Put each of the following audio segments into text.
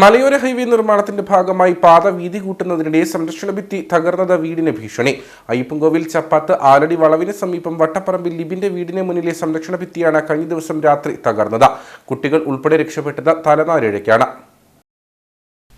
മലയോര ഹൈവേ നിർമ്മാണത്തിന്റെ ഭാഗമായി പാത വീതി കൂട്ടുന്നതിനിടെ സംരക്ഷണ ഭിത്തി തകർന്നത് വീടിന് ഭീഷണി. അയ്യപ്പൻകോവിൽ ചപ്പാത്ത് ആലടി വളവിന് സമീപം വട്ടപ്പറമ്പിൽ ലിബിന്റെ വീടിന് മുന്നിലെ സംരക്ഷണ ഭിത്തിയാണ് കഴിഞ്ഞ ദിവസം രാത്രി തകർന്നത്. കുട്ടികൾ ഉൾപ്പെടെ രക്ഷപ്പെട്ടത് തലനാരിഴയ്ക്കാണ്.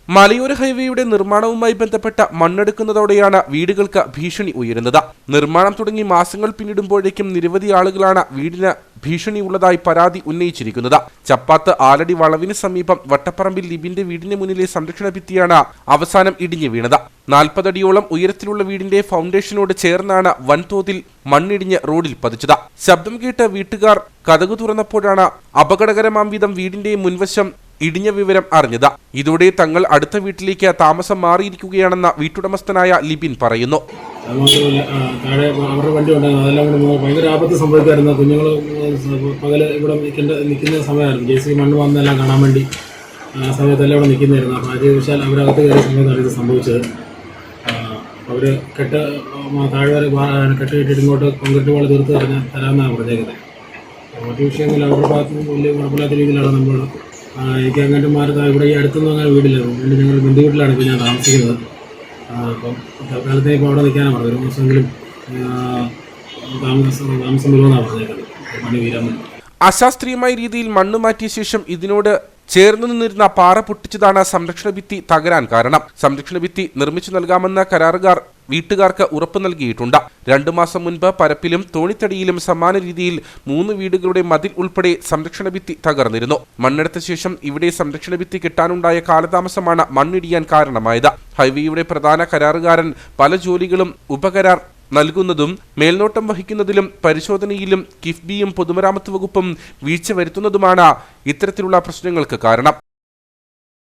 മലയോര ഹൈവേയുടെ നിർമ്മാണവുമായി ബന്ധപ്പെട്ട മണ്ണെടുക്കുന്നതോടെയാണ് വീടുകൾക്ക് ഭീഷണി ഉയരുന്നത്. നിർമ്മാണം തുടങ്ങി മാസങ്ങൾ പിന്നിടുമ്പോഴേക്കും നിരവധി ആളുകളാണ് വീടിന് ഭീഷണിയുള്ളതായി പരാതി ഉന്നയിച്ചിരിക്കുന്നത്. ചപ്പാത്ത് ആലടി വളവിന് സമീപം വട്ടപ്പറമ്പിൽ ലിബിന്റെ വീടിന് മുന്നിലെ സംരക്ഷണ ഭിത്തിയാണ് അവസാനം ഇടിഞ്ഞു വീണത്. നാൽപ്പതടിയോളം ഉയരത്തിലുള്ള വീടിന്റെ ഫൗണ്ടേഷനോട് ചേർന്നാണ് വൻതോതിൽ മണ്ണിടിഞ്ഞ് റോഡിൽ പതിച്ചത്. ശബ്ദം കേട്ട് വീട്ടുകാർ കതകു തുറന്നപ്പോഴാണ് അപകടകരമാം വിധം വീടിന്റെ മുൻവശം ഇടിഞ്ഞ വിവരം അറിഞ്ഞത്. ഇതോടെ തങ്ങൾ അടുത്ത വീട്ടിലേക്ക് താമസം മാറിയിരിക്കുകയാണെന്ന വീട്ടുടമസ്ഥനായ ലിബിൻ പറയുന്നു. അത് അവരുടെ വണ്ടി ഉണ്ടായിരുന്നു. അതെല്ലാം കൂടെ ഭയങ്കര ആപത്ത് സംഭവിക്കായിരുന്നു കുഞ്ഞുങ്ങൾ പകൽ ഇവിടെ നിൽക്കേണ്ട നിൽക്കുന്ന സമയമായിരുന്നു. ജെ സി മണ്ണ് വന്നെല്ലാം കാണാൻ വേണ്ടി ആ സമയത്തെല്ലാം ഇവിടെ നിൽക്കുന്നതായിരുന്നു അപ്പോൾ ഭാഗ്യവശാൽ അവരകത്ത് കയറിയ സമയത്താണ് ഇത് സംഭവിച്ചത്. അവർ കെട്ട് താഴെ വരെ കെട്ട് കെട്ടിട്ട് ഇങ്ങോട്ട് കോൺക്രീറ്റ് വാൾ തീർത്ത് തരാൻ തരാമെന്നാണ് പറഞ്ഞേക്കുന്നത്. മറ്റു വിഷയങ്ങളിൽ അവരുടെ ഭാഗത്തുനിന്ന് വലിയ കുഴപ്പമില്ലാത്ത രീതിയിലാണ് നമ്മൾ എനിക്ക് അങ്ങോട്ട് മാറി ഇവിടെ ഈ അടുത്തൊന്നും അങ്ങനെ വീടില്ല. അതുകൊണ്ട് ഞങ്ങൾ ബന്ധു വീട്ടിലാണ് ഇപ്പോൾ ഞാൻ താമസിക്കുന്നത്. അപ്പം തൽക്കാലത്തെ ഇപ്പോൾ അവിടെ നിൽക്കാനാണ് പറഞ്ഞത്. ഒരു മാസമെങ്കിലും താമസം താമസം വരുമെന്നാണ് പറഞ്ഞേക്കുന്നത്. പണി വീരാൻ അശാസ്ത്രീയമായ രീതിയിൽ മണ്ണ് മാറ്റിയ ശേഷം ഇതിനോട് ചേർന്നു നിന്നിരുന്ന പാറ പൊട്ടിച്ചതാണ് സംരക്ഷണ ഭിത്തി തകരാൻ കാരണം. സംരക്ഷണ ഭിത്തി നിർമ്മിച്ചു നൽകാമെന്ന കരാറുകാർ വീട്ടുകാർക്ക് ഉറപ്പ് നൽകിയിട്ടുണ്ട്. രണ്ടു മാസം മുൻപ് പരപ്പിലും തോണിത്തടിയിലും സമാന രീതിയിൽ മൂന്ന് വീടുകളുടെ മതിൽ ഉൾപ്പെടെ സംരക്ഷണ ഭിത്തി തകർന്നിരുന്നു. മണ്ണെടുത്ത ശേഷം ഇവിടെ സംരക്ഷണ ഭിത്തി കിട്ടാനുണ്ടായ കാലതാമസമാണ് മണ്ണിടിയാൻ കാരണമായത്. ഹൈവേയുടെ പ്രധാന കരാറുകാരൻ പല ജോലികളും ഉപകരാർ നൽകുന്നതും മേൽനോട്ടം വഹിക്കുന്നതിലും പരിശോധനയിലും കിഫ്ബിയും പൊതുമരാമത്ത് വകുപ്പും വീഴ്ച വരുത്തുന്നതുമാണ് ഇത്തരത്തിലുള്ള പ്രശ്നങ്ങൾക്ക് കാരണം.